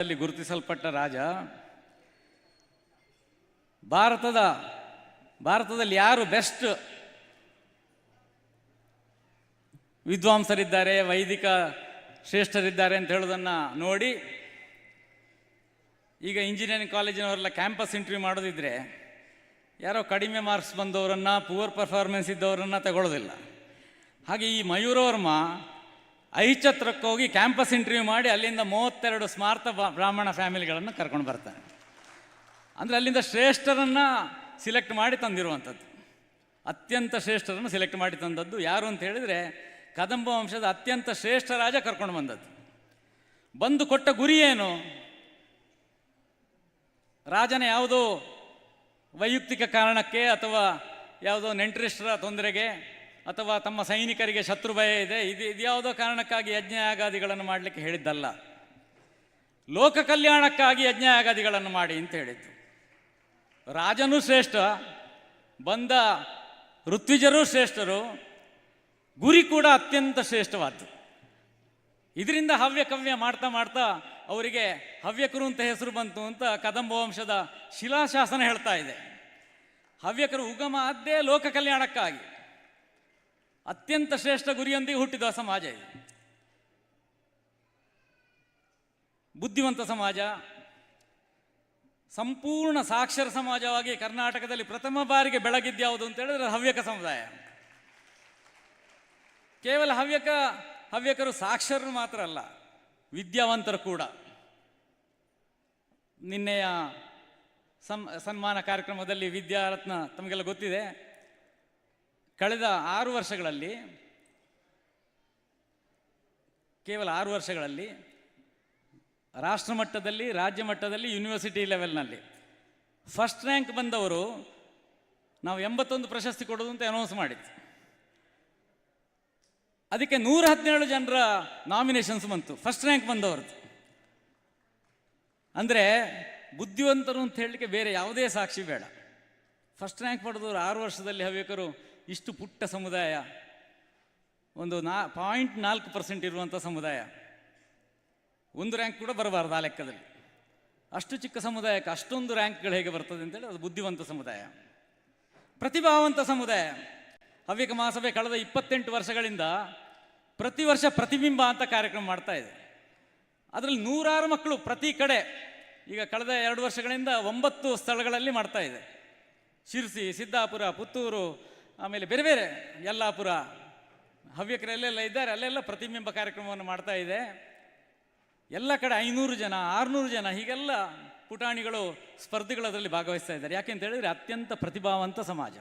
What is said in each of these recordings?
ಅಲ್ಲಿ ಗುರುತಿಸಲ್ಪಟ್ಟ ರಾಜ, ಭಾರತದ, ಭಾರತದಲ್ಲಿ ಯಾರು ಬೆಸ್ಟ್ ವಿದ್ವಾಂಸರಿದ್ದಾರೆ, ವೈದಿಕ ಶ್ರೇಷ್ಠರಿದ್ದಾರೆ ಅಂತ ಹೇಳೋದನ್ನು ನೋಡಿ, ಈಗ ಇಂಜಿನಿಯರಿಂಗ್ ಕಾಲೇಜಿನವರೆಲ್ಲ ಕ್ಯಾಂಪಸ್ ಇಂಟರ್ವ್ಯೂ ಮಾಡೋದಿದ್ರೆ ಯಾರೋ ಕಡಿಮೆ ಮಾರ್ಕ್ಸ್ ಬಂದವರನ್ನು ಪುವರ್ ಪರ್ಫಾರ್ಮೆನ್ಸ್ ಇದ್ದವರನ್ನು ತಗೊಳ್ಳೋದಿಲ್ಲ ಹಾಗೆ ಈ ಮಯೂರವರ್ಮ ಐಚತ್ರಕ್ಕೆ ಹೋಗಿ ಕ್ಯಾಂಪಸ್ ಇಂಟರ್ವ್ಯೂ ಮಾಡಿ ಅಲ್ಲಿಂದ ಮೂವತ್ತೆರಡು ಸ್ಮಾರ್ತ ಬ್ರಾಹ್ಮಣ ಫ್ಯಾಮಿಲಿಗಳನ್ನು ಕರ್ಕೊಂಡು ಬರ್ತಾನೆ. ಅಂದರೆ ಅಲ್ಲಿಂದ ಶ್ರೇಷ್ಠರನ್ನು ಸಿಲೆಕ್ಟ್ ಮಾಡಿ ತಂದಿರುವಂಥದ್ದು. ಅತ್ಯಂತ ಶ್ರೇಷ್ಠರನ್ನು ಸಿಲೆಕ್ಟ್ ಮಾಡಿ ತಂದದ್ದು ಯಾರು ಅಂತ ಹೇಳಿದರೆ ಕದಂಬ ವಂಶದ ಅತ್ಯಂತ ಶ್ರೇಷ್ಠ ರಾಜ ಕರ್ಕೊಂಡು ಬಂದದ್ದು. ಬಂದು ಕೊಟ್ಟ ಗುರಿ ಏನು? ರಾಜನ ಯಾವುದೋ ವೈಯಕ್ತಿಕ ಕಾರಣಕ್ಕೆ ಅಥವಾ ಯಾವುದೋ ನೆಂಟರಿಷ್ಟರ ತೊಂದರೆಗೆ ಅಥವಾ ತಮ್ಮ ಸೈನಿಕರಿಗೆ ಶತ್ರು ಭಯ ಇದೆ, ಇದು ಇದ್ಯಾವುದೋ ಕಾರಣಕ್ಕಾಗಿ ಯಜ್ಞ ಯಾಗಾದಿಗಳನ್ನು ಮಾಡಲಿಕ್ಕೆ ಹೇಳಿದ್ದಲ್ಲ. ಲೋಕ ಕಲ್ಯಾಣಕ್ಕಾಗಿ ಯಜ್ಞ ಯಾಗಾದಿಗಳನ್ನು ಮಾಡಿ ಅಂತ ಹೇಳಿದ್ದು. ರಾಜನೂ ಶ್ರೇಷ್ಠ, ಬಂದ ಋತ್ವಿಜರೂ ಶ್ರೇಷ್ಠರು, ಗುರಿ ಕೂಡ ಅತ್ಯಂತ ಶ್ರೇಷ್ಠವಾದ್ದು. ಇದರಿಂದ ಹವ್ಯಕವ್ಯ ಮಾಡ್ತಾ ಮಾಡ್ತಾ ಅವರಿಗೆ ಹವ್ಯಕರು ಅಂತ ಹೆಸರು ಬಂತು ಅಂತ ಕದಂಬ ವಂಶದ ಶಿಲಾಶಾಸನ ಹೇಳ್ತಾ ಇದೆ. ಹವ್ಯಕರು ಉಗಮ ಆದ್ದೇ ಲೋಕ ಕಲ್ಯಾಣಕ್ಕಾಗಿ. ಅತ್ಯಂತ ಶ್ರೇಷ್ಠ ಗುರಿಯೊಂದಿಗೆ ಹುಟ್ಟಿದ ಸಮಾಜ ಇದು. ಬುದ್ಧಿವಂತ ಸಮಾಜ, ಸಂಪೂರ್ಣ ಸಾಕ್ಷರ ಸಮಾಜವಾಗಿ ಕರ್ನಾಟಕದಲ್ಲಿ ಪ್ರಥಮ ಬಾರಿಗೆ ಬೆಳಗಿದ್ಯಾವುದು ಅಂತ ಹೇಳಿದ್ರೆ ಹವ್ಯಕ ಸಮುದಾಯ. ಕೇವಲ ಹವ್ಯಕ, ಹವ್ಯಕರು ಸಾಕ್ಷರರು ಮಾತ್ರ ಅಲ್ಲ, ವಿದ್ಯಾವಂತರು ಕೂಡ. ನಿನ್ನೆಯ ಸಂ, ಸನ್ಮಾನ ಕಾರ್ಯಕ್ರಮದಲ್ಲಿ ವಿದ್ಯಾರತ್ನ, ತಮಗೆಲ್ಲ ಗೊತ್ತಿದೆ ಕಳೆದ ಆರು ವರ್ಷಗಳಲ್ಲಿ, ಕೇವಲ ಆರು ವರ್ಷಗಳಲ್ಲಿ, ರಾಷ್ಟ್ರ ಮಟ್ಟದಲ್ಲಿ, ರಾಜ್ಯ ಮಟ್ಟದಲ್ಲಿ ಯೂನಿವರ್ಸಿಟಿ ಲೆವೆಲ್ನಲ್ಲಿ ಫಸ್ಟ್ ರ್ಯಾಂಕ್ ಬಂದವರು ನಾವು ಎಂಬತ್ತೊಂದು ಪ್ರಶಸ್ತಿ ಕೊಡೋದು ಅಂತ ಅನೌನ್ಸ್ ಮಾಡಿದ್ವಿ. ಅದಕ್ಕೆ ನೂರ ಹದಿನೇಳು ಜನರ ನಾಮಿನೇಷನ್ಸ್ ಬಂತು ಫಸ್ಟ್ ರ್ಯಾಂಕ್ ಬಂದವ್ರದ್ದು. ಅಂದರೆ ಬುದ್ಧಿವಂತರು ಅಂತ ಹೇಳಲಿಕ್ಕೆ ಬೇರೆ ಯಾವುದೇ ಸಾಕ್ಷಿ ಬೇಡ. ಫಸ್ಟ್ ರ್ಯಾಂಕ್ ಪಡೆದವರು ಆರು ವರ್ಷದಲ್ಲಿ ಹವ್ಯಕರು ಇಷ್ಟು ಪುಟ್ಟ ಸಮುದಾಯ, ಒಂದು ನಾ, ಪಾಯಿಂಟ್ ನಾಲ್ಕು ಪರ್ಸೆಂಟ್ ಇರುವಂಥ ಸಮುದಾಯ. ಒಂದು ರ್ಯಾಂಕ್ ಕೂಡ ಬರಬಾರ್ದು ಆ ಲೆಕ್ಕದಲ್ಲಿ. ಅಷ್ಟು ಚಿಕ್ಕ ಸಮುದಾಯಕ್ಕೆ ಅಷ್ಟೊಂದು ರ್ಯಾಂಕ್ಗಳು ಹೇಗೆ ಬರ್ತದೆ ಅಂತೇಳಿ ಅದು ಬುದ್ಧಿವಂತ ಸಮುದಾಯ. ಪ್ರತಿಭಾವಂತ ಸಮುದಾಯ. ಹವ್ಯಕ ಮಹಾಸಭೆ ಕಳೆದ ಇಪ್ಪತ್ತೆಂಟು ವರ್ಷಗಳಿಂದ ಪ್ರತಿ ವರ್ಷ ಪ್ರತಿಬಿಂಬ ಅಂತ ಕಾರ್ಯಕ್ರಮ ಮಾಡ್ತಾ ಇದೆ. ಅದರಲ್ಲಿ ನೂರಾರು ಮಕ್ಕಳು ಪ್ರತಿ ಕಡೆ ಈಗ ಕಳೆದ ಎರಡು ವರ್ಷಗಳಿಂದ ಒಂಬತ್ತು ಸ್ಥಳಗಳಲ್ಲಿ ಮಾಡ್ತಾ ಇದೆ. ಶಿರ್ಸಿ, ಸಿದ್ದಾಪುರ, ಪುತ್ತೂರು ಆಮೇಲೆ ಬೇರೆ ಬೇರೆ ಯಲ್ಲಾಪುರ ಹವ್ಯಕರಲ್ಲೆಲ್ಲ ಇದ್ದಾರೆ, ಅಲ್ಲೆಲ್ಲ ಪ್ರತಿಬಿಂಬ ಕಾರ್ಯಕ್ರಮವನ್ನು ಮಾಡ್ತಾ ಇದೆ. ಎಲ್ಲ ಕಡೆ ಐನೂರು ಜನ, ಆರುನೂರು ಜನ, ಹೀಗೆಲ್ಲ ಪುಟಾಣಿಗಳು ಸ್ಪರ್ಧೆಗಳು ಅದರಲ್ಲಿ ಭಾಗವಹಿಸ್ತಾ ಇದ್ದಾರೆ. ಯಾಕೆ ಅಂತ ಹೇಳಿದ್ರೆ ಅತ್ಯಂತ ಪ್ರತಿಭಾವಂತ ಸಮಾಜ.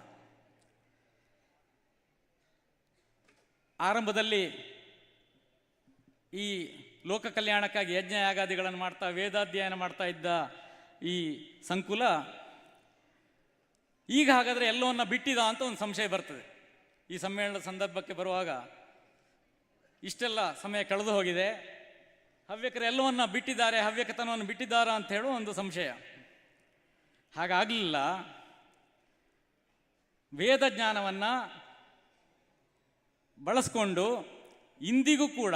ಆರಂಭದಲ್ಲಿ ಈ ಲೋಕ ಕಲ್ಯಾಣಕ್ಕಾಗಿ ಯಜ್ಞ ಯಾಗಾದಿಗಳನ್ನು ಮಾಡ್ತಾ, ವೇದಾಧ್ಯಯನ ಮಾಡ್ತಾ ಇದ್ದ ಈ ಸಂಕುಲ ಈಗ ಹಾಗಾದರೆ ಎಲ್ಲವನ್ನ ಬಿಟ್ಟಿದ ಅಂತ ಒಂದು ಸಂಶಯ ಬರ್ತದೆ. ಈ ಸಮ್ಮೇಳನದ ಸಂದರ್ಭಕ್ಕೆ ಬರುವಾಗ ಇಷ್ಟೆಲ್ಲ ಸಮಯ ಕಳೆದು ಹೋಗಿದೆ. ಹವ್ಯಕರು ಎಲ್ಲವನ್ನ ಬಿಟ್ಟಿದ್ದಾರೆ, ಹವ್ಯಕತನವನ್ನು ಬಿಟ್ಟಿದ್ದಾರಾ ಅಂತ ಹೇಳುವ ಒಂದು ಸಂಶಯ. ಹಾಗಾಗಲಿಲ್ಲ. ವೇದ ಜ್ಞಾನವನ್ನು ಬಳಸ್ಕೊಂಡು ಇಂದಿಗೂ ಕೂಡ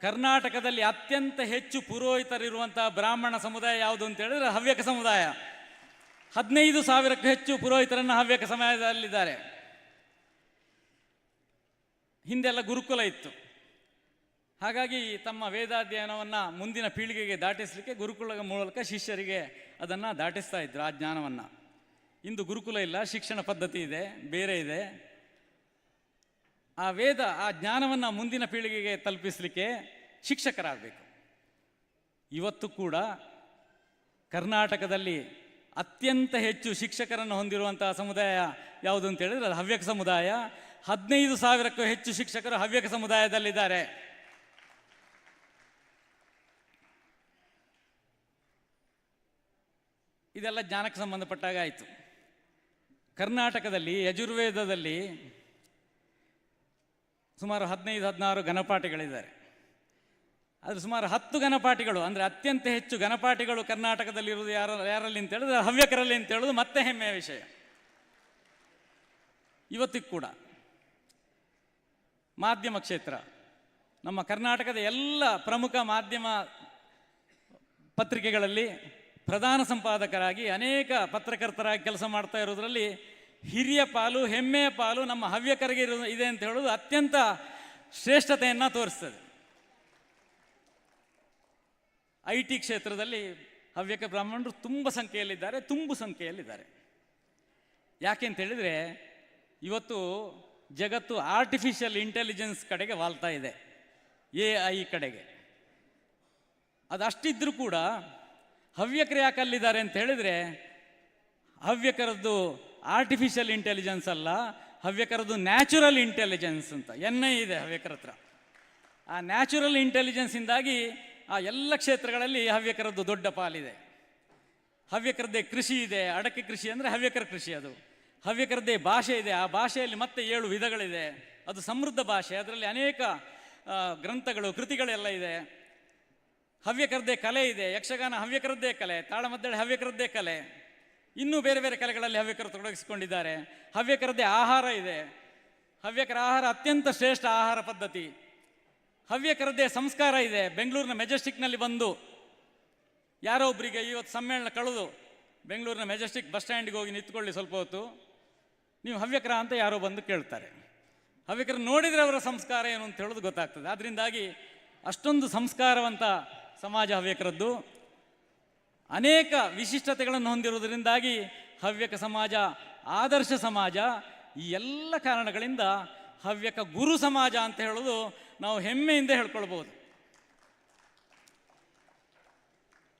ಕರ್ನಾಟಕದಲ್ಲಿ ಅತ್ಯಂತ ಹೆಚ್ಚು ಪುರೋಹಿತರಿರುವಂತಹ ಬ್ರಾಹ್ಮಣ ಸಮುದಾಯ ಯಾವುದು ಅಂತ ಹೇಳಿದ್ರೆ ಹವ್ಯಕ ಸಮುದಾಯ. ಹದಿನೈದು ಸಾವಿರಕ್ಕೂ ಹೆಚ್ಚು ಪುರೋಹಿತರನ್ನು ಹವ್ಯಕ ಸಮಯದಲ್ಲಿದ್ದಾರೆ. ಹಿಂದೆಲ್ಲ ಗುರುಕುಲ ಇತ್ತು. ಹಾಗಾಗಿ ತಮ್ಮ ವೇದಾಧ್ಯಯನವನ್ನು ಮುಂದಿನ ಪೀಳಿಗೆಗೆ ದಾಟಿಸಲಿಕ್ಕೆ ಗುರುಕುಲದ ಮೂಲಕ ಶಿಷ್ಯರಿಗೆ ಅದನ್ನು ದಾಟಿಸ್ತಾ ಇದ್ರು ಆ ಜ್ಞಾನವನ್ನು. ಇಂದು ಗುರುಕುಲ ಇಲ್ಲ, ಶಿಕ್ಷಣ ಪದ್ಧತಿ ಇದೆ, ಬೇರೆ ಇದೆ. ಆ ವೇದ, ಆ ಜ್ಞಾನವನ್ನು ಮುಂದಿನ ಪೀಳಿಗೆಗೆ ತಲುಪಿಸಲಿಕ್ಕೆ ಶಿಕ್ಷಕರಾಗಬೇಕು. ಇವತ್ತು ಕೂಡ ಕರ್ನಾಟಕದಲ್ಲಿ ಅತ್ಯಂತ ಹೆಚ್ಚು ಶಿಕ್ಷಕರನ್ನು ಹೊಂದಿರುವಂತಹ ಸಮುದಾಯ ಯಾವುದು ಅಂತ ಹೇಳಿದ್ರೆ ಅದು ಹವ್ಯಕ ಸಮುದಾಯ. ಹದಿನೈದು ಸಾವಿರಕ್ಕೂ ಹೆಚ್ಚು ಶಿಕ್ಷಕರು ಹವ್ಯಕ ಸಮುದಾಯದಲ್ಲಿದ್ದಾರೆ. ಇದೆಲ್ಲ ಜ್ಞಾನಕ್ಕೆ ಸಂಬಂಧಪಟ್ಟಾಗ ಆಯಿತು. ಕರ್ನಾಟಕದಲ್ಲಿ, ಯಜುರ್ವೇದದಲ್ಲಿ ಸುಮಾರು ಹದಿನೈದು ಹದಿನಾರು ಘನಪಾಠಿಗಳಿದ್ದಾರೆ. ಆದರೆ ಸುಮಾರು ಹತ್ತು ಘನಪಾಠಿಗಳು, ಅಂದರೆ ಅತ್ಯಂತ ಹೆಚ್ಚು ಘನಪಾಠಿಗಳು ಕರ್ನಾಟಕದಲ್ಲಿರುವುದು ಯಾರ, ಯಾರಲ್ಲಿ ಅಂತ ಹೇಳಿದ್ರೆ ಹವ್ಯಕರಲ್ಲಿ ಅಂತ ಹೇಳೋದು ಮತ್ತೆ ಹೆಮ್ಮೆಯ ವಿಷಯ. ಇವತ್ತಿಗೂ ಕೂಡ ಮಾಧ್ಯಮ ಕ್ಷೇತ್ರ, ನಮ್ಮ ಕರ್ನಾಟಕದ ಎಲ್ಲ ಪ್ರಮುಖ ಮಾಧ್ಯಮ ಪತ್ರಿಕೆಗಳಲ್ಲಿ ಪ್ರಧಾನ ಸಂಪಾದಕರಾಗಿ ಅನೇಕ ಪತ್ರಕರ್ತರಾಗಿ ಕೆಲಸ ಮಾಡ್ತಾ ಇರೋದ್ರಲ್ಲಿ ಹಿರಿಯ ಪಾಲು, ಹೆಮ್ಮೆಯ ಪಾಲು ನಮ್ಮ ಹವ್ಯಕರಿಗೆ ಇರೋ, ಇದೆ ಅಂತ ಹೇಳೋದು ಅತ್ಯಂತ ಶ್ರೇಷ್ಠತೆಯನ್ನು ತೋರಿಸ್ತದೆ. ಐ ಟಿ ಕ್ಷೇತ್ರದಲ್ಲಿ ಹವ್ಯಕ ಬ್ರಾಹ್ಮಣರು ತುಂಬ ಸಂಖ್ಯೆಯಲ್ಲಿದ್ದಾರೆ, ತುಂಬು ಸಂಖ್ಯೆಯಲ್ಲಿದ್ದಾರೆ. ಯಾಕೆ ಅಂತ ಹೇಳಿದರೆ, ಇವತ್ತು ಜಗತ್ತು ಆರ್ಟಿಫಿಷಿಯಲ್ ಇಂಟೆಲಿಜೆನ್ಸ್ ಕಡೆಗೆ ವಾಲ್ತಾ ಇದೆ ಎ ಐ ಕಡೆಗೆ. ಅದಷ್ಟಿದ್ರೂ ಕೂಡ ಹವ್ಯಕರು ಯಾಕೆ ಅಲ್ಲಿದ್ದಾರೆ ಅಂತ ಹೇಳಿದರೆ, ಹವ್ಯಕರದ್ದು ಆರ್ಟಿಫಿಷಿಯಲ್ ಇಂಟೆಲಿಜೆನ್ಸ್ ಅಲ್ಲ, ಹವ್ಯಕರದ್ದು ನ್ಯಾಚುರಲ್ ಇಂಟೆಲಿಜೆನ್ಸ್ ಅಂತ. ಎನ್ ಐ ಇದೆ ಹವ್ಯಕರ ಹತ್ರ. ಆ ನ್ಯಾಚುರಲ್ ಇಂಟೆಲಿಜೆನ್ಸಿಂದಾಗಿ ಆ ಎಲ್ಲ ಕ್ಷೇತ್ರಗಳಲ್ಲಿ ಹವ್ಯಕರದ್ದು ದೊಡ್ಡ ಪಾಲಿದೆ. ಹವ್ಯಕರದ್ದೇ ಕೃಷಿ ಇದೆ, ಅಡಕೆ ಕೃಷಿ ಅಂದರೆ ಹವ್ಯಕರ ಕೃಷಿ ಅದು. ಹವ್ಯಕರದ್ದೇ ಭಾಷೆ ಇದೆ, ಆ ಭಾಷೆಯಲ್ಲಿ ಮತ್ತೆ ಏಳು ವಿಧಗಳಿದೆ. ಅದು ಸಮೃದ್ಧ ಭಾಷೆ, ಅದರಲ್ಲಿ ಅನೇಕ ಗ್ರಂಥಗಳು, ಕೃತಿಗಳೆಲ್ಲ ಇದೆ. ಹವ್ಯಕರದ್ದೇ ಕಲೆ ಇದೆ, ಯಕ್ಷಗಾನ ಹವ್ಯಕರದ್ದೇ ಕಲೆ, ತಾಳಮದ್ದಳೆ ಹವ್ಯಕರದ್ದೇ ಕಲೆ. ಇನ್ನೂ ಬೇರೆ ಬೇರೆ ಕಲೆಗಳಲ್ಲಿ ಹವ್ಯಕರು ತೊಡಗಿಸಿಕೊಂಡಿದ್ದಾರೆ. ಹವ್ಯಕರದ್ದೇ ಆಹಾರ ಇದೆ. ಹವ್ಯಕರ ಆಹಾರ ಅತ್ಯಂತ ಶ್ರೇಷ್ಠ ಆಹಾರ ಪದ್ಧತಿ. ಹವ್ಯಕರದ್ದೇ ಸಂಸ್ಕಾರ ಇದೆ. ಬೆಂಗಳೂರಿನ ಮೆಜೆಸ್ಟಿಕ್ನಲ್ಲಿ ಬಂದು ಯಾರೋ ಒಬ್ಬರಿಗೆ ಇವತ್ತು ಸಮ್ಮೇಳನ ಕಳೆದು ಬೆಂಗಳೂರಿನ ಮೆಜೆಸ್ಟಿಕ್ ಬಸ್ ಸ್ಟ್ಯಾಂಡಿಗೆ ಹೋಗಿ ನಿಂತ್ಕೊಳ್ಳಿ ಸ್ವಲ್ಪ ಹೊತ್ತು. ನೀವು ಹವ್ಯಕರ ಅಂತ ಯಾರೋ ಬಂದು ಕೇಳ್ತಾರೆ. ಹವ್ಯಕರ ನೋಡಿದರೆ ಅವರ ಸಂಸ್ಕಾರ ಏನು ಅಂತ ಹೇಳೋದು ಗೊತ್ತಾಗ್ತದೆ. ಅದರಿಂದಾಗಿ ಅಷ್ಟೊಂದು ಸಂಸ್ಕಾರವಂತ ಸಮಾಜ ಹವ್ಯಕರದ್ದು. ಅನೇಕ ವಿಶಿಷ್ಟತೆಗಳನ್ನು ಹೊಂದಿರುವುದರಿಂದಾಗಿ ಹವ್ಯಕ ಸಮಾಜ, ಆದರ್ಶ ಸಮಾಜ ಈ ಎಲ್ಲ ಕಾರಣಗಳಿಂದ ಹವ್ಯಕ ಗುರು ಸಮಾಜ ಅಂತ ಹೇಳೋದು ನಾವು ಹೆಮ್ಮೆಯಿಂದ ಹೇಳ್ಕೊಳ್ಬೋದು.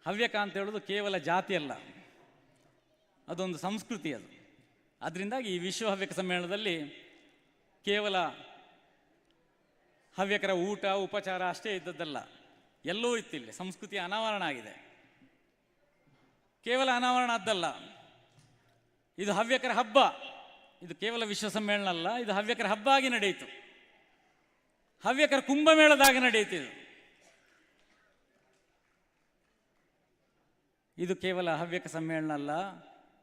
ಹವ್ಯಕ ಅಂತ ಹೇಳೋದು ಕೇವಲ ಜಾತಿ ಅಲ್ಲ. ಅದೊಂದು ಸಂಸ್ಕೃತಿ ಅದು. ಅದರಿಂದಾಗಿ ಈ ವಿಶ್ವ ಹವ್ಯಕ ಸಮ್ಮೇಳನದಲ್ಲಿ ಕೇವಲ ಹವ್ಯಕರ ಊಟ, ಉಪಚಾರ ಅಷ್ಟೇ ಇದ್ದದ್ದಲ್ಲ. ಎಲ್ಲವೂ ಇತ್ತಿಲ್ಲಿ. ಸಂಸ್ಕೃತಿ ಅನಾವರಣ ಆಗಿದೆ. ಕೇವಲ ಅನಾವರಣ ಅದ್ದಲ್ಲ ಇದು ಹವ್ಯಕರ ಹಬ್ಬ. ಇದು ಕೇವಲ ವಿಶ್ವ ಸಮ್ಮೇಳನ ಅಲ್ಲ. ಇದು ಹವ್ಯಕರ ಹಬ್ಬ ಆಗಿ ನಡೆಯಿತು. ಹವ್ಯಕರ ಕುಂಭಮೇಳದಾಗ ನಡೆಯುತ್ತೆ ಇದು. ಇದು ಕೇವಲ ಹವ್ಯಕ ಸಮ್ಮೇಳನ ಅಲ್ಲ,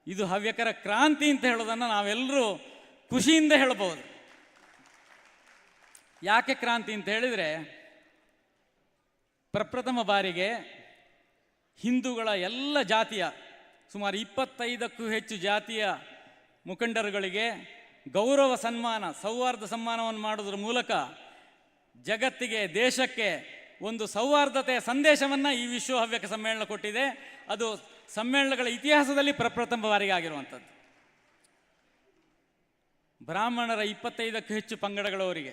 ಇದು ಹವ್ಯಕರ ಕ್ರಾಂತಿ ಅಂತ ಹೇಳೋದನ್ನು ನಾವೆಲ್ಲರೂ ಖುಷಿಯಿಂದ ಹೇಳಬಹುದು ಯಾಕೆ ಕ್ರಾಂತಿ ಅಂತ ಹೇಳಿದರೆ, ಪ್ರಪ್ರಥಮ ಬಾರಿಗೆ ಹಿಂದೂಗಳ ಎಲ್ಲ ಜಾತಿಯ, ಸುಮಾರು ಇಪ್ಪತ್ತೈದಕ್ಕೂ ಹೆಚ್ಚು ಜಾತಿಯ ಮುಖಂಡರುಗಳಿಗೆ ಗೌರವ ಸನ್ಮಾನ, ಸೌಹಾರ್ದ ಸನ್ಮಾನವನ್ನು ಮಾಡೋದ್ರ ಮೂಲಕ ಜಗತ್ತಿಗೆ, ದೇಶಕ್ಕೆ ಒಂದು ಸೌಹಾರ್ದತೆಯ ಸಂದೇಶವನ್ನು ಈ ವಿಶ್ವ ಹವ್ಯಕ ಸಮ್ಮೇಳನ ಕೊಟ್ಟಿದೆ. ಅದು ಸಮ್ಮೇಳನಗಳ ಇತಿಹಾಸದಲ್ಲಿ ಪ್ರಪ್ರಥಮ ಬಾರಿಗೆ ಆಗಿರುವಂಥದ್ದು. ಬ್ರಾಹ್ಮಣರ ಇಪ್ಪತ್ತೈದಕ್ಕೂ ಹೆಚ್ಚು ಪಂಗಡಗಳವರಿಗೆ,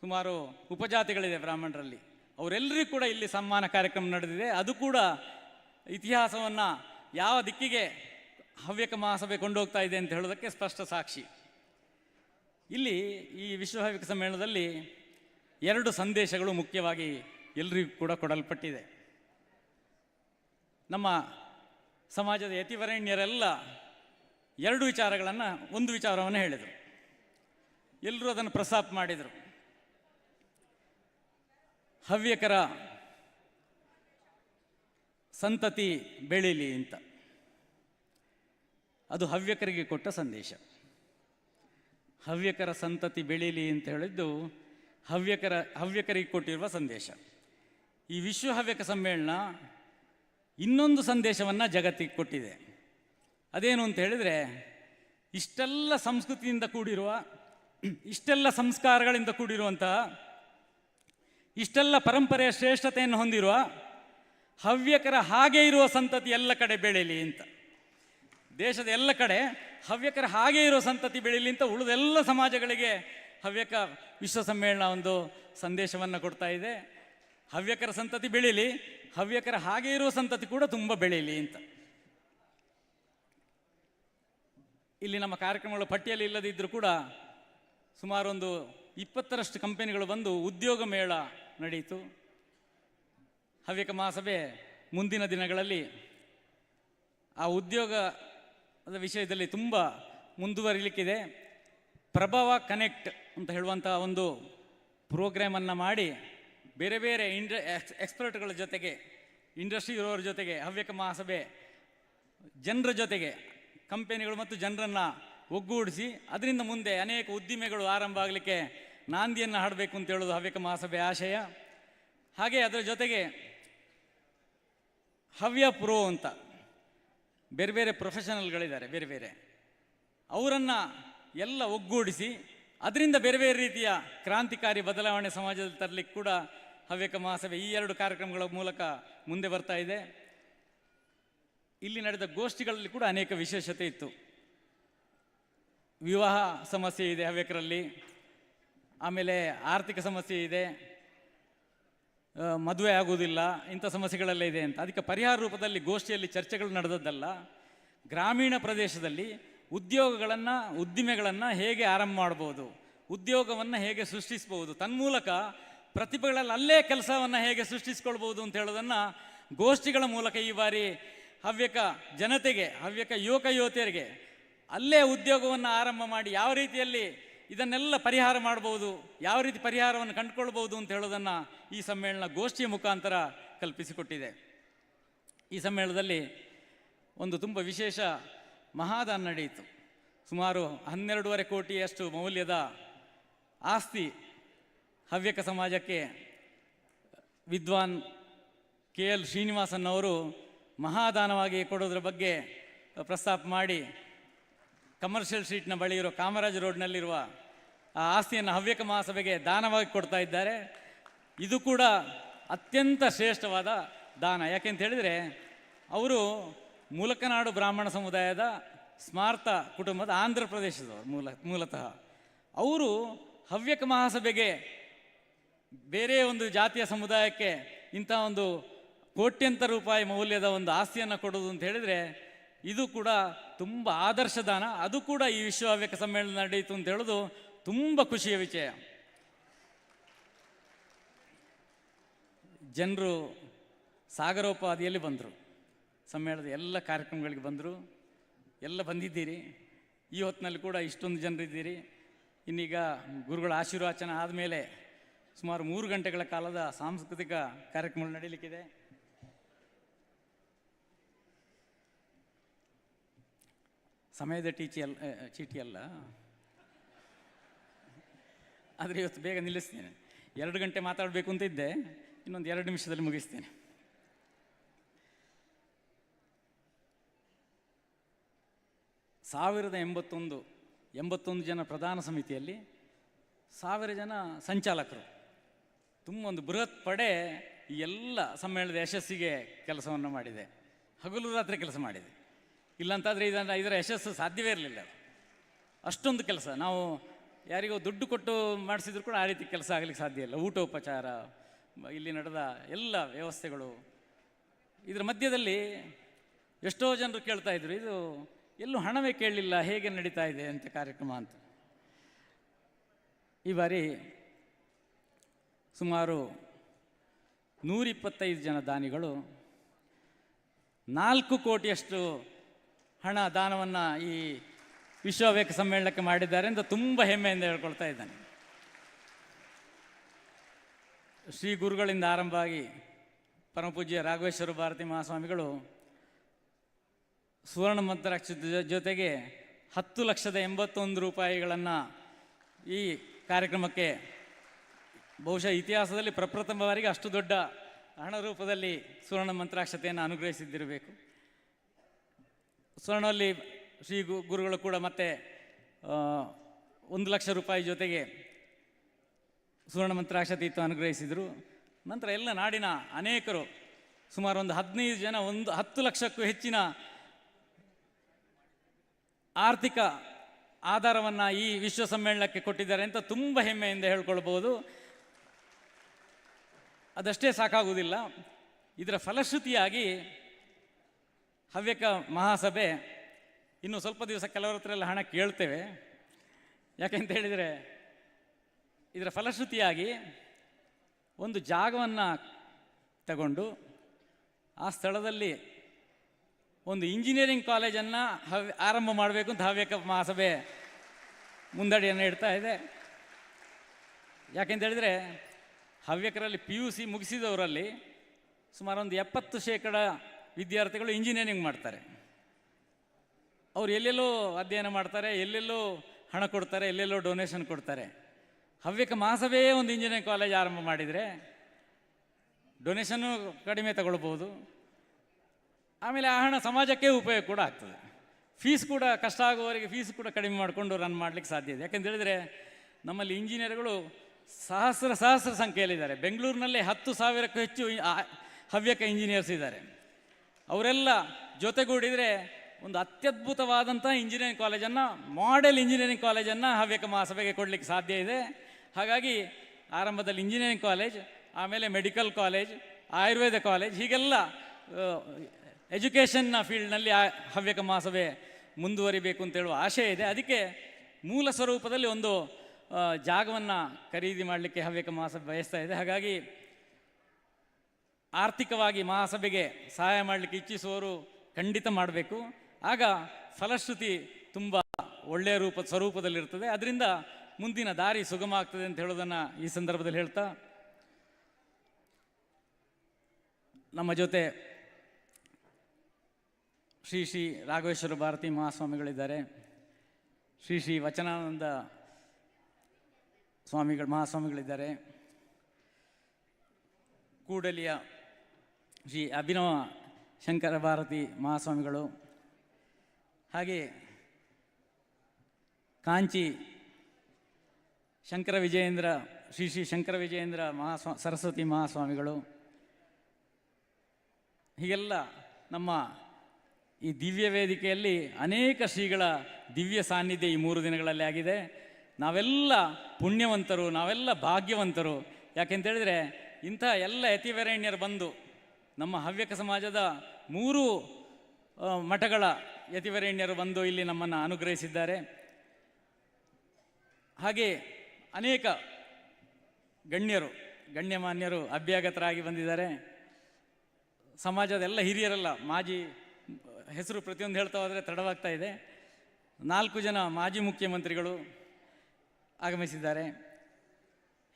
ಸುಮಾರು ಉಪಜಾತಿಗಳಿದೆ ಬ್ರಾಹ್ಮಣರಲ್ಲಿ. ಅವರೆಲ್ಲರಿಗೂ ಕೂಡ ಇಲ್ಲಿ ಸಮ್ಮಾನ ಕಾರ್ಯಕ್ರಮ ನಡೆದಿದೆ. ಅದು ಕೂಡ ಇತಿಹಾಸವನ್ನು ಯಾವ ದಿಕ್ಕಿಗೆ ಹವ್ಯಕ ಮಹಾಸಭೆ ಕೊಂಡೋಗ್ತಾ ಇದೆ ಅಂತ ಹೇಳೋದಕ್ಕೆ ಸ್ಪಷ್ಟ ಸಾಕ್ಷಿ. ಇಲ್ಲಿ ಈ ವಿಶ್ವ ಹವ್ಯಕ ಸಮ್ಮೇಳನದಲ್ಲಿ ಎರಡು ಸಂದೇಶಗಳು ಮುಖ್ಯವಾಗಿ ಎಲ್ರಿಗೂ ಕೂಡ ಕೊಡಲ್ಪಟ್ಟಿದೆ. ನಮ್ಮ ಸಮಾಜದ ಯತಿವರಣ್ಯರೆಲ್ಲ ಎರಡು ವಿಚಾರಗಳನ್ನು, ಒಂದು ವಿಚಾರವನ್ನು ಹೇಳಿದರು. ಎಲ್ಲರೂ ಅದನ್ನು ಪ್ರಸ್ತಾಪ ಮಾಡಿದರು. ಹವ್ಯಕರ ಸಂತತಿ ಬೆಳೀಲಿ ಅಂತ. ಅದು ಹವ್ಯಕರಿಗೆ ಕೊಟ್ಟ ಸಂದೇಶ. ಹವ್ಯಕರ ಸಂತತಿ ಬೆಳೀಲಿ ಅಂತ ಹೇಳಿದ್ದು ಹವ್ಯಕರ, ಹವ್ಯಕರಿಗೆ ಕೊಟ್ಟಿರುವ ಸಂದೇಶ. ಈ ವಿಶ್ವ ಹವ್ಯಕ ಸಮ್ಮೇಳನ ಇನ್ನೊಂದು ಸಂದೇಶವನ್ನು ಜಗತ್ತಿಗೆ ಕೊಟ್ಟಿದೆ. ಅದೇನು ಅಂತ ಹೇಳಿದರೆ, ಇಷ್ಟೆಲ್ಲ ಸಂಸ್ಕೃತಿಯಿಂದ ಕೂಡಿರುವ, ಇಷ್ಟೆಲ್ಲ ಸಂಸ್ಕಾರಗಳಿಂದ ಕೂಡಿರುವಂತಹ ಇಷ್ಟೆಲ್ಲ ಪರಂಪರೆಯ ಶ್ರೇಷ್ಠತೆಯನ್ನು ಹೊಂದಿರುವ, ಹವ್ಯಕರ ಹಾಗೆ ಇರುವ ಸಂತತಿ ಎಲ್ಲ ಕಡೆ ಬೆಳೀಲಿ ಅಂತ. ದೇಶದ ಎಲ್ಲ ಕಡೆ ಹವ್ಯಕರ ಹಾಗೆ ಇರುವ ಸಂತತಿ ಬೆಳೀಲಿ ಅಂತ ಉಳಿದೆಲ್ಲ ಸಮಾಜಗಳಿಗೆ ಹವ್ಯಕ ವಿಶ್ವ ಸಮ್ಮೇಳನ ಒಂದು ಸಂದೇಶವನ್ನು ಕೊಡ್ತಾ ಇದೆ. ಹವ್ಯಕರ ಸಂತತಿ ಬೆಳೀಲಿ, ಹವ್ಯಕರ ಹಾಗೆ ಇರುವ ಸಂತತಿ ಕೂಡ ತುಂಬ ಬೆಳೀಲಿ ಅಂತ. ಇಲ್ಲಿ ನಮ್ಮ ಕಾರ್ಯಕ್ರಮಗಳ ಪಟ್ಟಿಯಲ್ಲಿ ಇಲ್ಲದಿದ್ದರೂ ಕೂಡ ಸುಮಾರೊಂದು ಇಪ್ಪತ್ತರಷ್ಟು ಕಂಪನಿಗಳು ಬಂದು ಉದ್ಯೋಗ ಮೇಳ ನಡೆಯಿತು. ಹವ್ಯಕ ಮಹಾಸಭೆ ಮುಂದಿನ ದಿನಗಳಲ್ಲಿ ಆ ಉದ್ಯೋಗದ ವಿಷಯದಲ್ಲಿ ತುಂಬ ಮುಂದುವರಿಲಿಕ್ಕಿದೆ. ಪ್ರಭಾವ ಕನೆಕ್ಟ್ ಅಂತ ಹೇಳುವಂಥ ಒಂದು ಪ್ರೋಗ್ರಾಮನ್ನು ಮಾಡಿ ಬೇರೆ ಬೇರೆ ಇಂಡ ಎಕ್ಸ್ ಎಕ್ಸ್ಪರ್ಟ್ಗಳ ಜೊತೆಗೆ ಇಂಡಸ್ಟ್ರಿ ಇರೋರ ಜೊತೆಗೆ, ಹವ್ಯಕ ಮಹಾಸಭೆ ಜನರ ಜೊತೆಗೆ ಕಂಪೆನಿಗಳು ಮತ್ತು ಜನರನ್ನು ಒಗ್ಗೂಡಿಸಿ ಅದರಿಂದ ಮುಂದೆ ಅನೇಕ ಉದ್ದಿಮೆಗಳು ಆರಂಭ ಆಗಲಿಕ್ಕೆ ನಾಂದಿಯನ್ನು ಹಾಡಬೇಕು ಅಂತ ಹೇಳೋದು ಹವ್ಯಕ ಮಹಾಸಭೆ ಆಶಯ. ಹಾಗೆ ಅದರ ಜೊತೆಗೆ ಹವ್ಯ ಪ್ರೋ ಅಂತ ಬೇರೆ ಬೇರೆ ಪ್ರೊಫೆಷನಲ್ಗಳಿದ್ದಾರೆ ಬೇರೆ ಬೇರೆ. ಅವರನ್ನು ಎಲ್ಲ ಒಗ್ಗೂಡಿಸಿ ಅದರಿಂದ ಬೇರೆ ಬೇರೆ ರೀತಿಯ ಕ್ರಾಂತಿಕಾರಿ ಬದಲಾವಣೆ ಸಮಾಜದಲ್ಲಿ ತರಲಿಕ್ಕೆ ಕೂಡ ಹವ್ಯಕ ಮಹಾಸಭೆ ಈ ಎರಡು ಕಾರ್ಯಕ್ರಮಗಳ ಮೂಲಕ ಮುಂದೆ ಬರ್ತಾ ಇದೆ. ಇಲ್ಲಿ ನಡೆದ ಗೋಷ್ಠಿಗಳಲ್ಲಿ ಕೂಡ ಅನೇಕ ವಿಶೇಷತೆ ಇತ್ತು. ವಿವಾಹ ಸಮಸ್ಯೆ ಇದೆ ಹವ್ಯಕರಲ್ಲಿ, ಆಮೇಲೆ ಆರ್ಥಿಕ ಸಮಸ್ಯೆ ಇದೆ ಮದುವೆ ಆಗುವುದಿಲ್ಲ, ಇಂಥ ಸಮಸ್ಯೆಗಳೆಲ್ಲ ಇದೆ ಅಂತ. ಅದಕ್ಕೆ ಪರಿಹಾರ ರೂಪದಲ್ಲಿ ಗೋಷ್ಠಿಯಲ್ಲಿ ಚರ್ಚೆಗಳು ನಡೆದದ್ದಲ್ಲ. ಗ್ರಾಮೀಣ ಪ್ರದೇಶದಲ್ಲಿ ಉದ್ಯೋಗಗಳನ್ನು, ಉದ್ದಿಮೆಗಳನ್ನು ಹೇಗೆ ಆರಂಭ ಮಾಡ್ಬೋದು, ಉದ್ಯೋಗವನ್ನು ಹೇಗೆ ಸೃಷ್ಟಿಸ್ಬೋದು, ತನ್ಮೂಲಕ ಪ್ರತಿಭೆಗಳಲ್ಲಿ ಅಲ್ಲೇ ಕೆಲಸವನ್ನು ಹೇಗೆ ಸೃಷ್ಟಿಸ್ಕೊಳ್ಬೋದು ಅಂತ ಹೇಳೋದನ್ನು ಗೋಷ್ಠಿಗಳ ಮೂಲಕ ಈ ಬಾರಿ ಹವ್ಯಕ ಜನತೆಗೆ, ಹವ್ಯಕ ಯುವಕ ಯುವತಿಯರಿಗೆ ಅಲ್ಲೇ ಉದ್ಯೋಗವನ್ನು ಆರಂಭ ಮಾಡಿ ಯಾವ ರೀತಿಯಲ್ಲಿ ಇದನ್ನೆಲ್ಲ ಪರಿಹಾರ ಮಾಡ್ಬೋದು, ಯಾವ ರೀತಿ ಪರಿಹಾರವನ್ನು ಕಂಡುಕೊಳ್ಬೋದು ಅಂತ ಹೇಳೋದನ್ನು ಈ ಸಮ್ಮೇಳನ ಗೋಷ್ಠಿಯ ಮುಖಾಂತರ ಕಲ್ಪಿಸಿಕೊಟ್ಟಿದೆ. ಈ ಸಮ್ಮೇಳನದಲ್ಲಿ ಒಂದು ತುಂಬ ವಿಶೇಷ ಮಹಾದಾನ ನಡೆಯಿತು. ಸುಮಾರು ಹನ್ನೆರಡೂವರೆ ಕೋಟಿಯಷ್ಟು ಮೌಲ್ಯದ ಆಸ್ತಿ ಹವ್ಯಕ ಸಮಾಜಕ್ಕೆ ವಿದ್ವಾನ್ ಕೆ ಎಲ್ ಶ್ರೀನಿವಾಸನ್ ಅವರು ಮಹಾದಾನವಾಗಿ ಕೊಡೋದ್ರ ಬಗ್ಗೆ ಪ್ರಸ್ತಾಪ ಮಾಡಿ ಕಮರ್ಷಿಯಲ್ ಸ್ಟ್ರೀಟ್ನ ಬಳಿ ಇರೋ ಕಾಮರಾಜ್ ರೋಡ್ನಲ್ಲಿರುವ ಆ ಆಸ್ತಿಯನ್ನು ಹವ್ಯಕ ಮಹಾಸಭೆಗೆ ದಾನವಾಗಿ ಕೊಡ್ತಾ ಇದ್ದಾರೆ. ಇದು ಕೂಡ ಅತ್ಯಂತ ಶ್ರೇಷ್ಠವಾದ ದಾನ. ಯಾಕೆಂತ ಹೇಳಿದರೆ, ಅವರು ಮೂಲಕನಾಡು ಬ್ರಾಹ್ಮಣ ಸಮುದಾಯದ ಸ್ಮಾರ್ತ ಕುಟುಂಬದ ಆಂಧ್ರ ಪ್ರದೇಶದವರು ಮೂಲ, ಮೂಲತಃ. ಅವರು ಹವ್ಯಕ ಮಹಾಸಭೆಗೆ ಬೇರೆ ಒಂದು ಜಾತಿಯ ಸಮುದಾಯಕ್ಕೆ ಇಂಥ ಒಂದು ಕೋಟ್ಯಂತರ ರೂಪಾಯಿ ಮೌಲ್ಯದ ಒಂದು ಆಸ್ತಿಯನ್ನು ಕೊಡೋದು ಅಂತ ಹೇಳಿದರೆ ಇದು ಕೂಡ ತುಂಬ ಆದರ್ಶ ದಾನ. ಅದು ಕೂಡ ಈ ವಿಶ್ವ ಹವ್ಯಕ ಸಮ್ಮೇಳನ ನಡೆಯಿತು ಅಂತ ಹೇಳೋದು ತುಂಬ ಖುಷಿಯ ವಿಷಯ. ಜನರು ಸಾಗರೋಪಾದಿಯಲ್ಲಿ ಬಂದರು. ಸಮ್ಮೇಳನದ ಎಲ್ಲ ಕಾರ್ಯಕ್ರಮಗಳಿಗೆ ಬಂದರು ಎಲ್ಲ ಬಂದಿದ್ದೀರಿ. ಈ ಹೊತ್ತಿನಲ್ಲಿ ಕೂಡ ಇಷ್ಟೊಂದು ಜನರಿದ್ದೀರಿ. ಇನ್ನೀಗ ಗುರುಗಳ ಆಶೀರ್ವಾಚನ ಆದಮೇಲೆ ಸುಮಾರು ಮೂರು ಗಂಟೆಗಳ ಕಾಲದ ಸಾಂಸ್ಕೃತಿಕ ಕಾರ್ಯಕ್ರಮಗಳು ನಡೀಲಿಕ್ಕಿದೆ. ಸಮಯದ ಟೀಚಿ ಅಲ್ಲ ಚೀಟಿ ಅಲ್ಲ. ಆದರೆ ಇವತ್ತು ಬೇಗ ನಿಲ್ಲಿಸ್ತೇನೆ. ಎರಡು ಗಂಟೆ ಮಾತಾಡಬೇಕು ಅಂತ ಇದ್ದೆ. ಇನ್ನೊಂದು ಎರಡು ನಿಮಿಷದಲ್ಲಿ ಮುಗಿಸ್ತೇನೆ. ಸಾವಿರದ ಎಂಬತ್ತೊಂದು ಎಂಬತ್ತೊಂದು ಜನ ಪ್ರಧಾನ ಸಮಿತಿಯಲ್ಲಿ ಸಾವಿರ ಜನ ಸಂಚಾಲಕರು. ತುಂಬ ಒಂದು ಬೃಹತ್ ಪಡೆ ಈ ಎಲ್ಲ ಸಮ್ಮೇಳನದ ಯಶಸ್ಸಿಗೆ ಕೆಲಸವನ್ನು ಮಾಡಿದೆ. ಹಗಲು ರಾತ್ರಿ ಕೆಲಸ ಮಾಡಿದೆ. ಇಲ್ಲಂತಾದರೆ ಇದನ್ನು ಇದರ ಯಶಸ್ಸು ಸಾಧ್ಯವೇ ಇರಲಿಲ್ಲ ಅಷ್ಟೊಂದು ಕೆಲಸ. ನಾವು ಯಾರಿಗೋ ದುಡ್ಡು ಕೊಟ್ಟು ಮಾಡಿಸಿದ್ರು ಕೂಡ ಆ ರೀತಿ ಕೆಲಸ ಆಗಲಿಕ್ಕೆ ಸಾಧ್ಯ ಇಲ್ಲ. ಊಟೋಪಚಾರ ಇಲ್ಲಿ ನಡೆದ ಎಲ್ಲ ವ್ಯವಸ್ಥೆಗಳು. ಇದರ ಮಧ್ಯದಲ್ಲಿ ಎಷ್ಟೋ ಜನರು ಕೇಳ್ತಾ ಇದ್ರು, ಇದು ಎಲ್ಲೂ ಹಣವೇ ಕೇಳಲಿಲ್ಲ, ಹೇಗೆ ನಡೀತಾ ಇದೆ ಅಂತ ಕಾರ್ಯಕ್ರಮ ಅಂತ. ಈ ಬಾರಿ ಸುಮಾರು ನೂರಿಪ್ಪತ್ತೈದು ಜನ ದಾನಿಗಳು ನಾಲ್ಕು ಕೋಟಿಯಷ್ಟು ಹಣ ದಾನವನ್ನು ಈ ವಿಶ್ವವೇಕ ಸಮ್ಮೇಳನಕ್ಕೆ ಮಾಡಿದ್ದಾರೆ ಅಂತ ತುಂಬ ಹೆಮ್ಮೆಯಿಂದ ಹೇಳ್ಕೊಳ್ತಾ ಇದ್ದಾನೆ. ಶ್ರೀ ಗುರುಗಳಿಂದ ಆರಂಭವಾಗಿ ಪರಮಪೂಜ್ಯ ರಾಘವೇಶ್ವರ ಭಾರತಿ ಮಹಾಸ್ವಾಮಿಗಳು ಸುವರ್ಣ ಮಂತ್ರಾಕ್ಷ ಜೊತೆಗೆ ಹತ್ತು ಲಕ್ಷದ ಎಂಬತ್ತೊಂದು ರೂಪಾಯಿಗಳನ್ನು ಈ ಕಾರ್ಯಕ್ರಮಕ್ಕೆ ಬಹುಶಃ ಇತಿಹಾಸದಲ್ಲಿ ಪ್ರಪ್ರಥಮ ಬಾರಿಗೆ ಅಷ್ಟು ದೊಡ್ಡ ಹಣ ರೂಪದಲ್ಲಿ ಸುವರ್ಣ ಮಂತ್ರಾಕ್ಷತೆಯನ್ನು ಅನುಗ್ರಹಿಸಿದ್ದಿರಬೇಕು. ಸುವರ್ಣದಲ್ಲಿ ಶ್ರೀ ಗು- ಗುರುಗಳು ಕೂಡ ಮತ್ತೆ ಒಂದು ಲಕ್ಷ ರೂಪಾಯಿ ಜೊತೆಗೆ ಸುವರ್ಣ ಮಂತ್ರಾಕ್ಷತೆ ಇತ್ತು ಅನುಗ್ರಹಿಸಿದರು. ನಂತರ ಎಲ್ಲ ನಾಡಿನ ಅನೇಕರು ಸುಮಾರು ಒಂದು ಹದಿನೈದು ಜನ, ಒಂದು ಹತ್ತು ಲಕ್ಷಕ್ಕೂ ಹೆಚ್ಚಿನ ಆರ್ಥಿಕ ಆಧಾರವನ್ನು ಈ ವಿಶ್ವ ಸಮ್ಮೇಳನಕ್ಕೆ ಕೊಟ್ಟಿದ್ದಾರೆ ಅಂತ ತುಂಬ ಹೆಮ್ಮೆಯಿಂದ ಹೇಳ್ಕೊಳ್ಬೋದು ಅದಷ್ಟೇ ಸಾಕಾಗುವುದಿಲ್ಲ. ಇದರ ಫಲಶ್ರುತಿಯಾಗಿ ಹವ್ಯಕ ಮಹಾಸಭೆ ಇನ್ನು ಸ್ವಲ್ಪ ದಿವಸ ಕೆಲವರ ಹತ್ರ ಎಲ್ಲ ಹಣ ಕೇಳ್ತೇವೆ. ಯಾಕೆಂತ ಹೇಳಿದರೆ ಇದರ ಫಲಶ್ರುತಿಯಾಗಿ ಒಂದು ಜಾಗವನ್ನು ತಗೊಂಡು ಆ ಸ್ಥಳದಲ್ಲಿ ಒಂದು ಇಂಜಿನಿಯರಿಂಗ್ ಕಾಲೇಜನ್ನು ಹವ್ಯ ಆರಂಭ ಮಾಡಬೇಕು ಅಂತ ಹವ್ಯಕ ಮಹಾಸಭೆ ಮುಂದಡಿಯನ್ನು ಇಡ್ತಾ ಇದೆ. ಯಾಕೆಂತ ಹೇಳಿದರೆ ಹವ್ಯಕರಲ್ಲಿ ಪಿ ಯು ಸಿ ಮುಗಿಸಿದವರಲ್ಲಿ ಸುಮಾರು ಒಂದು ಎಪ್ಪತ್ತು ಶೇಕಡ ವಿದ್ಯಾರ್ಥಿಗಳು ಇಂಜಿನಿಯರಿಂಗ್ ಮಾಡ್ತಾರೆ. ಅವ್ರು ಎಲ್ಲೆಲ್ಲೋ ಅಧ್ಯಯನ ಮಾಡ್ತಾರೆ, ಎಲ್ಲೆಲ್ಲೋ ಹಣ ಕೊಡ್ತಾರೆ, ಎಲ್ಲೆಲ್ಲೋ ಡೊನೇಷನ್ ಕೊಡ್ತಾರೆ. ಹವ್ಯಕ ಮಹಾಸಭೆಯೇ ಒಂದು ಇಂಜಿನಿಯರಿಂಗ್ ಕಾಲೇಜ್ ಆರಂಭ ಮಾಡಿದರೆ ಡೊನೇಷನ್ನು ಕಡಿಮೆ ತಗೊಳ್ಬೋದು ಆಮೇಲೆ ಆ ಹಣ ಸಮಾಜಕ್ಕೆ ಉಪಯೋಗ ಕೂಡ ಆಗ್ತದೆ. ಫೀಸ್ ಕೂಡ ಕಷ್ಟ ಆಗುವವರಿಗೆ ಫೀಸ್ ಕೂಡ ಕಡಿಮೆ ಮಾಡಿಕೊಂಡು ರನ್ ಮಾಡಲಿಕ್ಕೆ ಸಾಧ್ಯ ಇದೆ. ಯಾಕೆಂತ ಹೇಳಿದರೆ ನಮ್ಮಲ್ಲಿ ಇಂಜಿನಿಯರ್ಗಳು ಸಹಸ್ರ ಸಹಸ್ರ ಸಂಖ್ಯೆಯಲ್ಲಿದ್ದಾರೆ. ಬೆಂಗಳೂರಿನಲ್ಲಿ ಹತ್ತು ಸಾವಿರಕ್ಕೂ ಹೆಚ್ಚು ಹವ್ಯಕ ಇಂಜಿನಿಯರ್ಸ್ ಇದ್ದಾರೆ. ಅವರೆಲ್ಲ ಜೊತೆಗೂಡಿದರೆ ಒಂದು ಅತ್ಯದ್ಭುತವಾದಂಥ ಇಂಜಿನಿಯರಿಂಗ್ ಕಾಲೇಜನ್ನು ಮಾಡೆಲ್ ಇಂಜಿನಿಯರಿಂಗ್ ಕಾಲೇಜನ್ನು ಹವ್ಯಕ ಮಹಾಸಭೆಗೆ ಕೊಡಲಿಕ್ಕೆ ಸಾಧ್ಯ ಇದೆ. ಹಾಗಾಗಿ ಆರಂಭದಲ್ಲಿ ಇಂಜಿನಿಯರಿಂಗ್ ಕಾಲೇಜ್ ಆಮೇಲೆ ಮೆಡಿಕಲ್ ಕಾಲೇಜ್ ಆಯುರ್ವೇದ ಕಾಲೇಜ್ ಹೀಗೆಲ್ಲ ಎಜುಕೇಷನ್ನ ಫೀಲ್ಡ್ನಲ್ಲಿ ಆ ಹವ್ಯಕ ಮಹಾಸಭೆ ಮುಂದುವರಿಬೇಕು ಅಂತ ಹೇಳುವ ಆಶಯ ಇದೆ. ಅದಕ್ಕೆ ಮೂಲ ಸ್ವರೂಪದಲ್ಲಿ ಒಂದು ಜಾಗವನ್ನು ಖರೀದಿ ಮಾಡಲಿಕ್ಕೆ ಹವ್ಯಕ ಮಹಾಸಭೆ ಬಯಸ್ತಾ ಇದೆ. ಹಾಗಾಗಿ ಆರ್ಥಿಕವಾಗಿ ಮಹಾಸಭೆಗೆ ಸಹಾಯ ಮಾಡಲಿಕ್ಕೆ ಇಚ್ಛಿಸುವವರು ಖಂಡಿತ ಮಾಡಬೇಕು. ಆಗ ಫಲಶ್ರುತಿ ತುಂಬ ಒಳ್ಳೆಯ ರೂಪ, ಸ್ವರೂಪದಲ್ಲಿರ್ತದೆ. ಅದರಿಂದ ಮುಂದಿನ ದಾರಿ ಸುಗಮ ಆಗ್ತದೆ ಅಂತ ಹೇಳೋದನ್ನು ಈ ಸಂದರ್ಭದಲ್ಲಿ ಹೇಳ್ತಾ, ನಮ್ಮ ಜೊತೆ ಶ್ರೀ ಶ್ರೀ ರಾಘವೇಶ್ವರ ಭಾರತಿ ಮಹಾಸ್ವಾಮಿಗಳಿದ್ದಾರೆ. ಶ್ರೀ ಶ್ರೀ ವಚನಾನಂದ ಸ್ವಾಮಿಗಳು ಮಹಾಸ್ವಾಮಿಗಳಿದ್ದಾರೆ. ಕೂಡಲಿಯ ಶ್ರೀ ಅಭಿನವ ಶಂಕರ ಭಾರತಿ ಮಹಾಸ್ವಾಮಿಗಳು. ಹಾಗೆ ಕಾಂಚಿ ಶಂಕರ ವಿಜಯೇಂದ್ರ, ಶ್ರೀ ಶ್ರೀ ಶಂಕರ ವಿಜಯೇಂದ್ರ ಮಹಾಸ್ವಾ, ಸರಸ್ವತಿ ಮಹಾಸ್ವಾಮಿಗಳು. ಹೀಗೆಲ್ಲ ನಮ್ಮ ಈ ದಿವ್ಯ ವೇದಿಕೆಯಲ್ಲಿ ಅನೇಕ ಶ್ರೀಗಳ ದಿವ್ಯ ಸಾನ್ನಿಧ್ಯ ಈ ಮೂರು ದಿನಗಳಲ್ಲಿ ಆಗಿದೆ. ನಾವೆಲ್ಲ ಪುಣ್ಯವಂತರು, ನಾವೆಲ್ಲ ಭಾಗ್ಯವಂತರು. ಯಾಕೆಂತೇಳಿದರೆ ಇಂಥ ಎಲ್ಲ ಯತಿವರೇಣ್ಯರು ಬಂದು ನಮ್ಮ ಹವ್ಯಕ ಸಮಾಜದ ಮೂರು ಮಠಗಳ ಯತಿವರೇಣ್ಯರು ಬಂದು ಇಲ್ಲಿ ನಮ್ಮನ್ನು ಅನುಗ್ರಹಿಸಿದ್ದಾರೆ. ಹಾಗೆ ಅನೇಕ ಗಣ್ಯರು, ಗಣ್ಯಮಾನ್ಯರು ಅಭ್ಯಾಗತರಾಗಿ ಬಂದಿದ್ದಾರೆ. ಸಮಾಜದ ಎಲ್ಲ ಹಿರಿಯರೆಲ್ಲ, ಮಾಜಿ ಹೆಸರು ಪ್ರತಿಯೊಂದು ಹೇಳ್ತಾ ಹೋದರೆ ತಡವಾಗ್ತಾ ಇದೆ. ನಾಲ್ಕು ಜನ ಮಾಜಿ ಮುಖ್ಯಮಂತ್ರಿಗಳು ಆಗಮಿಸಿದ್ದಾರೆ.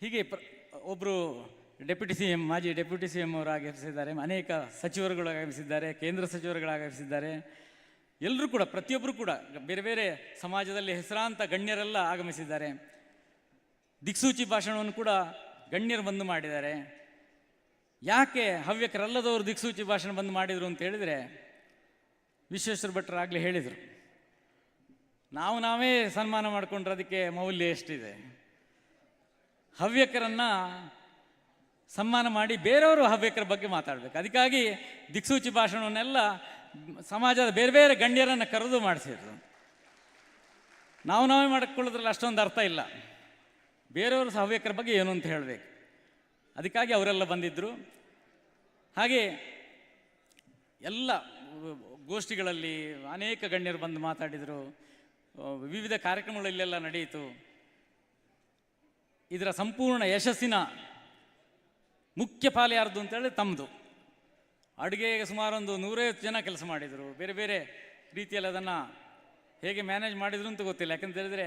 ಹೀಗೆ ಪ್ರ ಒಬ್ಬರು ಡೆಪ್ಯೂಟಿ ಸಿ ಎಂ ಮಾಜಿ ಡೆಪ್ಯೂಟಿ ಸಿ ಎಂ ಅವರು ಆಗಮಿಸಿದ್ದಾರೆ. ಅನೇಕ ಸಚಿವರುಗಳು ಆಗಮಿಸಿದ್ದಾರೆ, ಕೇಂದ್ರ ಸಚಿವರುಗಳು ಆಗಮಿಸಿದ್ದಾರೆ. ಎಲ್ಲರೂ ಕೂಡ ಪ್ರತಿಯೊಬ್ಬರು ಕೂಡ, ಬೇರೆ ಬೇರೆ ಸಮಾಜದಲ್ಲಿ ಹೆಸರಾಂತ ಗಣ್ಯರೆಲ್ಲ ಆಗಮಿಸಿದ್ದಾರೆ. ದಿಕ್ಸೂಚಿ ಭಾಷಣವನ್ನು ಕೂಡ ಗಣ್ಯರು ಬಂದು ಮಾಡಿದ್ದಾರೆ. ಯಾಕೆ ಹವ್ಯಕರಲ್ಲದವರು ದಿಕ್ಸೂಚಿ ಭಾಷಣ ಬಂದು ಮಾಡಿದರು ಅಂತ ಹೇಳಿದರೆ ವಿಶ್ವೇಶ್ವರ ಭಟ್ರು ಆಗಲೇ ಹೇಳಿದರು. ನಾವು ನಾವೇ ಸನ್ಮಾನ ಮಾಡಿಕೊಂಡ್ರೆ ಅದಕ್ಕೆ ಮೌಲ್ಯ ಎಷ್ಟಿದೆ? ಹವ್ಯಕರನ್ನು ಸನ್ಮಾನ ಮಾಡಿ ಬೇರೆಯವರು ಹವ್ಯಕರ ಬಗ್ಗೆ ಮಾತಾಡಬೇಕು. ಅದಕ್ಕಾಗಿ ದಿಕ್ಸೂಚಿ ಭಾಷಣವನ್ನೆಲ್ಲ ಸಮಾಜದ ಬೇರೆ ಬೇರೆ ಗಣ್ಯರನ್ನು ಕರೆದು ಮಾಡಿಸಿದ್ರು. ನಾವು ನಾವೇ ಮಾಡಿಕೊಳ್ಳೋದ್ರಲ್ಲಿ ಅಷ್ಟೊಂದು ಅರ್ಥ ಇಲ್ಲ. ಬೇರೆಯವರು ಹವ್ಯಕರ ಬಗ್ಗೆ ಏನು ಅಂತ ಹೇಳಬೇಕು. ಅದಕ್ಕಾಗಿ ಅವರೆಲ್ಲ ಬಂದಿದ್ದರು ಹಾಗೆ ಎಲ್ಲ ಗೋಷ್ಠಿಗಳಲ್ಲಿ ಅನೇಕ ಗಣ್ಯರು ಬಂದು ಮಾತಾಡಿದರು. ವಿವಿಧ ಕಾರ್ಯಕ್ರಮಗಳಲ್ಲೆಲ್ಲ ನಡೆಯಿತು. ಇದರ ಸಂಪೂರ್ಣ ಯಶಸ್ಸಿನ ಮುಖ್ಯ ಪಾಲು ಯಾರ್ದು ಅಂತೇಳಿ ತಮ್ಮದು ಅಡುಗೆಗೆ ಸುಮಾರೊಂದು ನೂರೈವತ್ತು ಜನ ಕೆಲಸ ಮಾಡಿದರು. ಬೇರೆ ಬೇರೆ ರೀತಿಯಲ್ಲಿ ಅದನ್ನು ಹೇಗೆ ಮ್ಯಾನೇಜ್ ಮಾಡಿದ್ರು ಅಂತ ಗೊತ್ತಿಲ್ಲ. ಯಾಕಂತ ಹೇಳಿದರೆ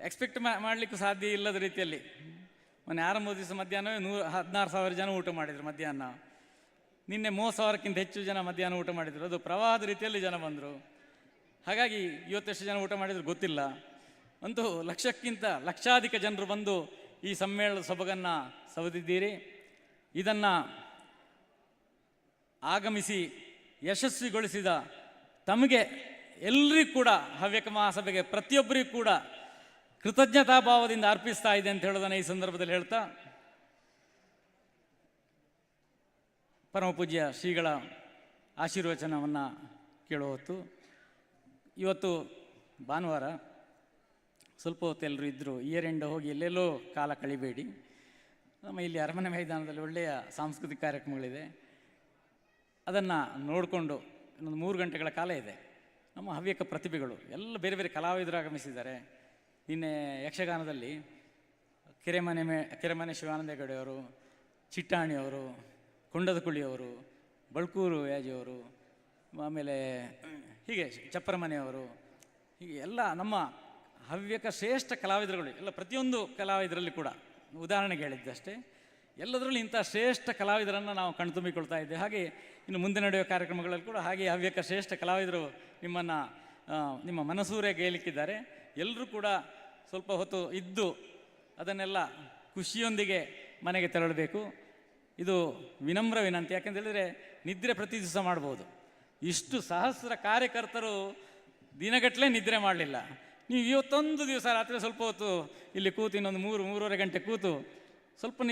ಎಕ್ಸ್ಪೆಕ್ಟ್ ಮಾಡಲಿಕ್ಕೂ ಸಾಧ್ಯ ಇಲ್ಲದ ರೀತಿಯಲ್ಲಿ. ಮೊನ್ನೆ ಆರಂಭ ದಿವಸ ಮಧ್ಯಾಹ್ನವೇ ನೂರು ಹದಿನಾರು ಸಾವಿರ ಜನ ಊಟ ಮಾಡಿದರು ಮಧ್ಯಾಹ್ನ. ನಿನ್ನೆ ಮೂವತ್ತು ಸಾವಿರಕ್ಕಿಂತ ಹೆಚ್ಚು ಜನ ಮಧ್ಯಾಹ್ನ ಊಟ ಮಾಡಿದರು. ಅದು ಪ್ರವಾಹದ ರೀತಿಯಲ್ಲಿ ಜನ ಬಂದರು. ಹಾಗಾಗಿ ಇವತ್ತೆಷ್ಟು ಜನ ಊಟ ಮಾಡಿದ್ರು ಗೊತ್ತಿಲ್ಲ. ಅಂತೂ ಲಕ್ಷಕ್ಕಿಂತ ಲಕ್ಷಾಧಿಕ ಜನರು ಬಂದು ಈ ಸಮ್ಮೇಳನದ ಸೊಬಗನ್ನು ಸವದಿದ್ದೀರಿ. ಇದನ್ನು ಆಗಮಿಸಿ ಯಶಸ್ವಿಗೊಳಿಸಿದ ತಮಗೆ ಎಲ್ಲರಿಗೂ ಕೂಡ ಹವ್ಯಕ ಮಹಾಸಭೆಗೆ ಪ್ರತಿಯೊಬ್ಬರಿಗೂ ಕೂಡ ಕೃತಜ್ಞತಾ ಭಾವದಿಂದ ಅರ್ಪಿಸ್ತಾ ಇದೆ ಅಂತ ಹೇಳೋದನ್ನು ಈ ಸಂದರ್ಭದಲ್ಲಿ ಹೇಳ್ತಾ ಪರಮ ಪೂಜ್ಯ ಶ್ರೀಗಳ ಆಶೀರ್ವಚನವನ್ನು ಕೇಳೋ ಹೊತ್ತು, ಇವತ್ತು ಭಾನುವಾರ ಸ್ವಲ್ಪ ಹೊತ್ತು ಎಲ್ಲರೂ ಇದ್ದರು ಇಯರ್ ಎಂಡ್ ಹೋಗಿ ಎಲ್ಲೆಲ್ಲೋ ಕಾಲ ಕಳಿಬೇಡಿ. ನಮ್ಮ ಇಲ್ಲಿ ಅರಮನೆ ಮೈದಾನದಲ್ಲಿ ಒಳ್ಳೆಯ ಸಾಂಸ್ಕೃತಿಕ ಕಾರ್ಯಕ್ರಮಗಳಿದೆ. ಅದನ್ನು ನೋಡಿಕೊಂಡು ಇನ್ನೊಂದು ಮೂರು ಗಂಟೆಗಳ ಕಾಲ ಇದೆ. ನಮ್ಮ ಹವ್ಯಕ ಪ್ರತಿಭೆಗಳು, ಎಲ್ಲ ಬೇರೆ ಬೇರೆ ಕಲಾವಿದರು ಆಗಮಿಸಿದ್ದಾರೆ. ನಿನ್ನೆ ಯಕ್ಷಗಾನದಲ್ಲಿ ಕೆರೆಮನೆ ಮೇ, ಕೆರೆಮನೆ ಶಿವಾನಂದ ಹೆಗಡೆಯವರು ಚಿಟ್ಟಾಣಿಯವರು ಕೊಂಡದಕುಳಿಯವರು ಬಳ್ಕೂರು ವ್ಯಾಜಿಯವರು, ಆಮೇಲೆ ಹೀಗೆ ಚಪ್ಪರಮನೆಯವರು ಹೀಗೆ ಎಲ್ಲ ನಮ್ಮ ಹವ್ಯಕ ಶ್ರೇಷ್ಠ ಕಲಾವಿದರುಗಳು, ಎಲ್ಲ ಪ್ರತಿಯೊಂದು ಕಲಾವಿದರಲ್ಲಿ ಕೂಡ, ಉದಾಹರಣೆಗೆ ಹೇಳಿದ್ದಷ್ಟೇ ಎಲ್ಲದರಲ್ಲೂ ಇಂಥ ಶ್ರೇಷ್ಠ ಕಲಾವಿದರನ್ನು ನಾವು ಕಣ್ತುಂಬಿಕೊಳ್ತಾ ಇದ್ದೇವೆ. ಹಾಗೆ ಇನ್ನು ಮುಂದೆ ನಡೆಯುವ ಕಾರ್ಯಕ್ರಮಗಳಲ್ಲಿ ಕೂಡ ಹಾಗೆ ಹವ್ಯಕ ಶ್ರೇಷ್ಠ ಕಲಾವಿದರು ನಿಮ್ಮನ್ನು ನಿಮ್ಮ ಮನಸೂರೆ ಗೇಲಿಕ್ಕಿದ್ದಾರೆ. ಎಲ್ಲರೂ ಕೂಡ ಸ್ವಲ್ಪ ಹೊತ್ತು ಇದ್ದು ಅದನ್ನೆಲ್ಲ ಖುಷಿಯೊಂದಿಗೆ ಮನೆಗೆ ತೆರಳಬೇಕು. ಇದು ವಿನಮ್ರ ವಿನಂತಿ ಯಾಕೆಂತ ಹೇಳಿದರೆ ನಿದ್ರೆ ಪ್ರತಿ ದಿವಸ ಮಾಡ್ಬೋದು. ಇಷ್ಟು ಸಹಸ್ರ ಕಾರ್ಯಕರ್ತರು ದಿನಗಟ್ಟಲೆ ನಿದ್ರೆ ಮಾಡಲಿಲ್ಲ. ನೀವು ಇವತ್ತೊಂದು ದಿವಸ ರಾತ್ರಿ ಸ್ವಲ್ಪ ಹೊತ್ತು ಇಲ್ಲಿ ಕೂತು ಇನ್ನೊಂದು ಮೂರು, ಮೂರುವರೆ ಗಂಟೆ ಕೂತು ಸ್ವಲ್ಪ